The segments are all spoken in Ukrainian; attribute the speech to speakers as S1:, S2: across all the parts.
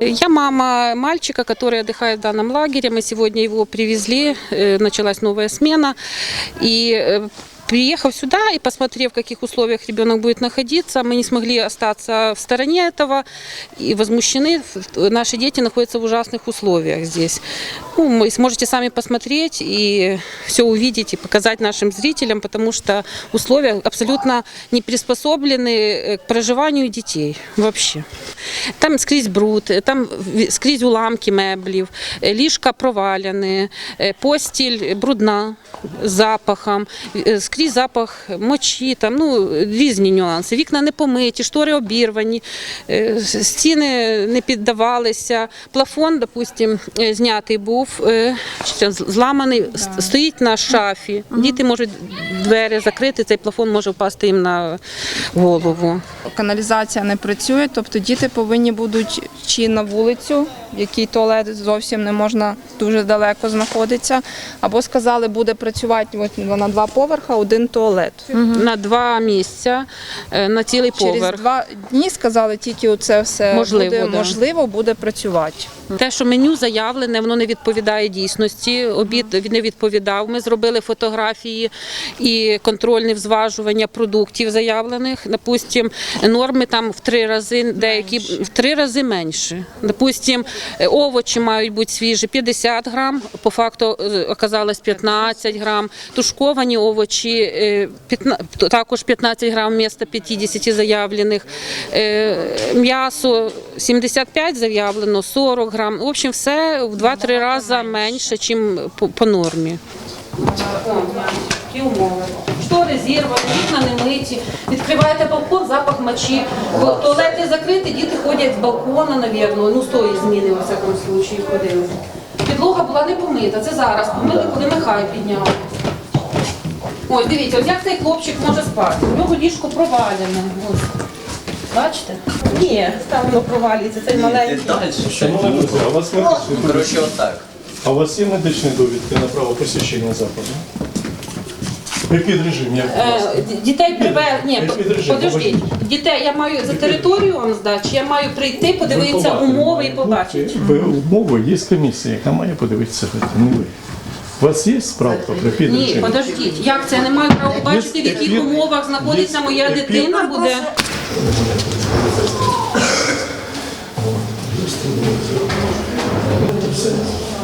S1: Я мама мальчика, который отдыхает в данном лагере. Мы сегодня его привезли, э, началась новая смена. И э, приехав сюда и посмотрев, в каких условиях ребенок будет находиться, мы не смогли остаться в стороне этого и возмущены. Наши дети находятся в ужасных условиях здесь. Ну, вы сможете сами посмотреть и все увидеть и показать нашим зрителям, потому что условия абсолютно не приспособлены э, к проживанию детей вообще. Там скрізь бруд, там в- скрізь уламки меблів, е, ліжка проваляні, е, постіль брудна з запахом, е, Скрізь запах мочі, там, ну, різні нюанси. Вікна не помиті, штори обірвані, е, стіни не піддавалися, плафон, допустим, е, знятий був, е, зламаний, стоїть на шафі. Діти можуть двері закрити, цей плафон може впасти їм на голову.
S2: каналізація не працює, тобто діти повинні будуть чи на вулицю, в якій туалет зовсім не можна дуже далеко знаходиться, або сказали, буде працювати от на два поверха один туалет.
S1: На два місця, е, на цілий
S2: Через
S1: поверх.
S2: два дні сказали, тільки оце все
S1: Можливо,
S2: буде
S1: да.
S2: можливо буде працювати.
S1: Те, що меню заявлене, воно не відповідає дійсності. Обід не відповідав. Ми зробили фотографії і контрольне взважування продуктів заявлених. Допустим, норми там в три рази, деякі в три рази менше. Допустим, овочі мають бути свіжі 50 грам, по факту е, оказалось 15 грам. Тушковані овочі е, 15 також 15 грам вмісто 50 заявлених. Е, М'ясо 75 заявлено, 40 грам. В общем, все в 2-3 рази менше, ніж по нормі. Такі умови. Штори зірвані, вікна не миті. Відкриваєте балкон, запах мочі. Туалети закриті, діти ходять з балкона, навірно, ну з тої зміни, у всякому случаї, ходили. Підлога була не помита. Це зараз помили, коли Михай підняв. Ось дивіться, ось як цей хлопчик може спати. У нього ліжко провалене. Ось. Бачите? Ні, там воно провалюється, цей маленький.
S3: Отак.
S4: А у вас є медичні довідки на право посещення закладу? Епідрежим, як у вас?
S1: Е, д- Дітей приве... Ні, подождіть. Дітей я маю за територію вам здати, чи я маю прийти, подивитися
S4: Вихователь
S1: умови і
S4: має
S1: побачити.
S4: бути. Ви умови, є комісія, яка має подивитися, не ви. У вас є справка про
S1: Ні,
S4: підрежим?
S1: подождіть. Як це? Я не маю права бачити, в яких умовах знаходиться
S4: є
S1: моя дитина буде.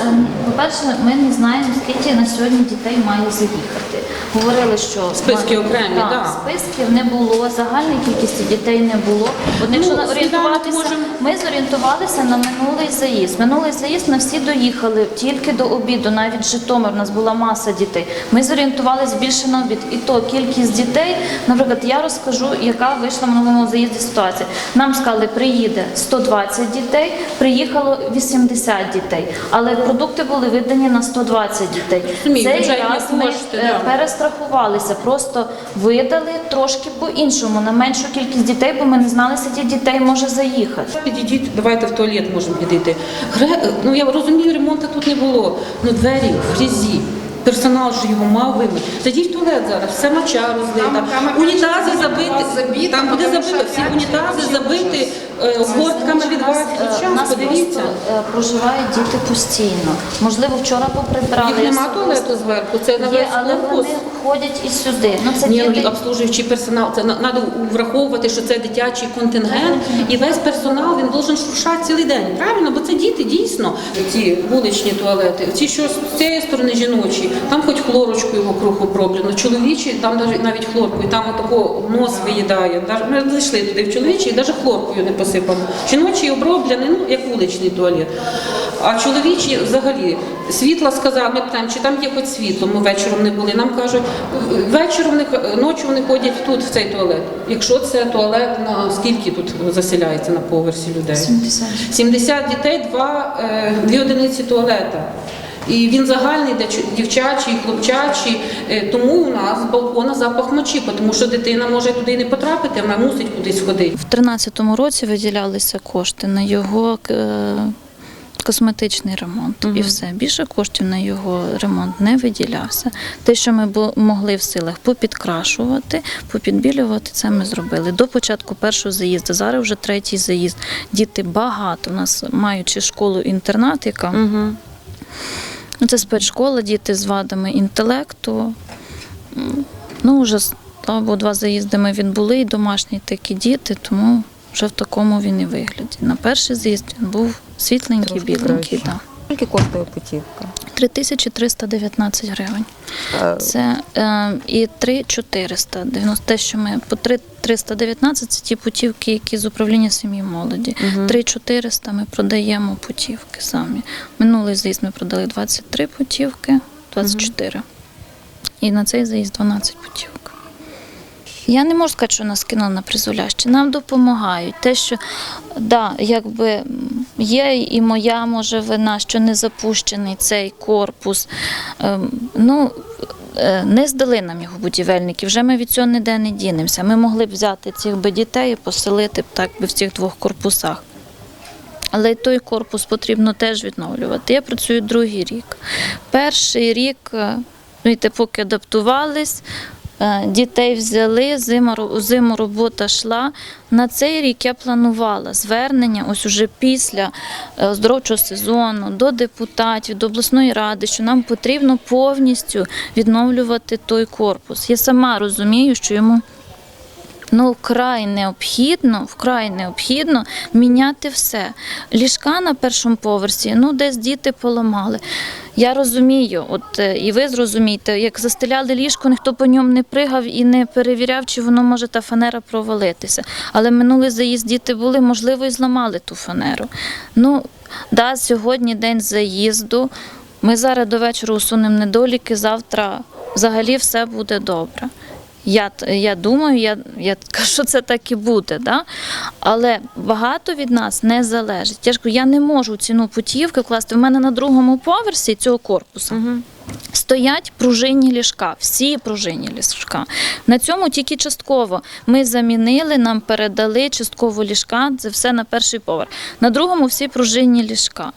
S5: Ем, По-перше, ми не знаємо, скільки на сьогодні дітей має заїхати. Говорили, що
S1: Списки окремі,
S5: Так,
S1: да.
S5: списків не було, загальної кількості дітей не було. От якщо
S1: Ну,
S5: орієнтуватися,
S1: можемо-
S5: ми зорієнтувалися на минулий заїзд. Минулий заїзд на всі доїхали тільки до обіду, навіть Житомир, у нас була маса дітей. Ми зорієнтувалися більше на обід. І то кількість дітей, наприклад, я розкажу, яка вийшла в минулому заїзді ситуація. Нам сказали, приїде 120 дітей, приїхало 80 дітей, але продукти були видані на 120 дітей.
S1: Мій,
S5: Цей раз ми
S1: кошти,
S5: е,
S1: да.
S5: перестрахувалися, просто видали трошки по-іншому, на меншу кількість дітей, бо ми не знали, скільки дітей може заїхати.
S1: Підійдіть, давайте в туалет можемо підійти. Гре... Ну я розумію, ремонту тут не було. Ну двері в грязі. Персонал ж його мав вимити. Зайдіть в туалет зараз, все моча розлита. Унітази забиті, там буде забито, всі унітази забиті е, гортками від вас.
S5: Е,
S1: Час,
S5: нас
S1: подивіться.
S5: е, проживають діти постійно. Можливо, вчора поприбрали.
S1: Їх нема туалету зверху, це на весь
S5: але вони ходять і сюди. Ну це
S1: Ні, обслужуючий персонал, це треба враховувати, що це дитячий контингент, і весь персонал він должен шуршати цілий день. Правильно, бо це діти дійсно. Ці вуличні туалети, ці що з цієї сторони жіночі, там хоч хлорочкою вокруг оброблено. Чоловічі, там навіть хлоркою, там отако нос виїдає. Ми зайшли туди в чоловічий, і навіть хлоркою не посипано. Жіночий оброблений, ну як вуличний туалет. А чоловічі взагалі світла сказав, ми питаємо, чи там є хоч світло. Ми вечором не були. Нам кажуть, вечором вони ночі вони ходять тут, в цей туалет. Якщо це туалет, на скільки тут заселяється на поверсі людей?
S5: 70.
S1: 70 дітей, два, е, дві одиниці туалета. І він загальний, де чу- дівчачий, хлопчачий. Е, Тому у нас з балкона запах мочі, тому що дитина може туди не потрапити, вона мусить кудись ходити.
S5: В 2013 році виділялися кошти на його е, Косметичний ремонт і все. Більше коштів на його ремонт не виділявся. Те, що ми могли в силах попідкрашувати, попідбілювати, це ми зробили. До початку першого заїзду. Зараз вже третій заїзд. Діти багато. У нас маючи школу-інтернат, яка
S1: Угу.
S5: Ну, це спецшкола, діти з вадами інтелекту. Ну, вже або два заїзди ми відбули, і домашні такі діти, тому вже в такому він і вигляді. На перший заїзд він був світленький, біленький. Да.
S3: Скільки коштує путівка?
S5: 3319 гривень.
S3: Е,
S5: Це е, і 3400. 90, те, що ми по 3 319 це ті путівки, які з управління сім'ї молоді. 3400 ми продаємо путівки самі. Минулий заїзд ми продали 23 путівки, 24. І на цей заїзд 12 путівок. Я не можу сказати, що нас кинули на призволяще. Нам допомагають. Те, що да, якби є і моя може вина, що не запущений цей корпус. Ем, Ну, е, не здали нам його будівельники. Вже ми від цього ніде не дінемося. Ми могли б взяти цих би дітей і поселити б так би в цих двох корпусах. Але й той корпус потрібно теж відновлювати. Я працюю другий рік. Перший рік, е, ну, поки адаптувались, дітей взяли, зиму, зиму робота йшла. На цей рік я планувала звернення, ось уже після е, оздоровчого сезону, до депутатів, до обласної ради, що нам потрібно повністю відновлювати той корпус. Я сама розумію, що йому Ну, вкрай необхідно, вкрай необхідно міняти все. Ліжка на першому поверсі, ну десь діти поламали. Я розумію, от е, і ви зрозумієте, як застеляли ліжко, ніхто по ньому не пригав і не перевіряв, чи воно може та фанера провалитися. Але минулий заїзд діти були, можливо, і зламали ту фанеру. Ну, да, сьогодні день заїзду. Ми зараз до вечора усунемо недоліки, завтра взагалі все буде добре. Я, я думаю, я, я кажу, що це так і буде, да? але багато від нас не залежить. Я ж кажу, я не можу ціну путівки вкласти. В мене на другому поверсі цього корпусу стоять пружинні ліжка, всі пружинні ліжка. На цьому тільки частково ми замінили, нам передали частково ліжка, це все на перший поверх. На другому всі пружинні ліжка.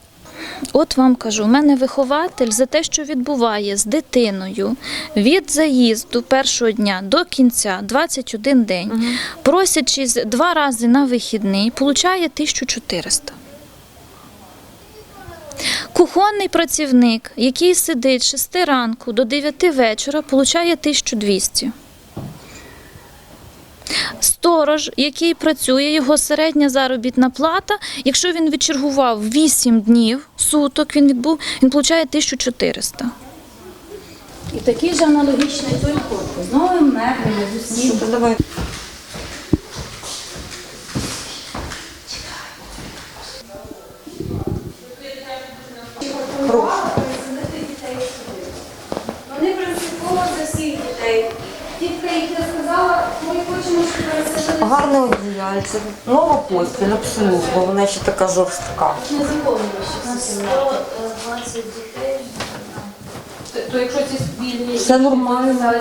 S5: От вам кажу, у мене вихователь за те, що відбуває з дитиною від заїзду першого дня до кінця 21 день, просячись два рази на вихідний, получає 1400. Кухонний працівник, який сидить з 6 ранку до 9 вечора, получає 1200. Сторож, який працює, його середня заробітна плата, якщо він відчергував 8 днів суток, він відбув, він отримує 1400. І такий же аналогічний той корпус. З новим меблями, з усім.
S3: Давай.
S6: Вони принципово за всіх дітей. Тітка їх не сказала, ми хочемо, щоб пересадили.
S3: Гарне одіяльце, нова постіль, абсолютно, вона ще така жорстка.
S6: Не заповнено
S5: 120 дітей.
S1: То якщо ці спільні
S3: Все нормально.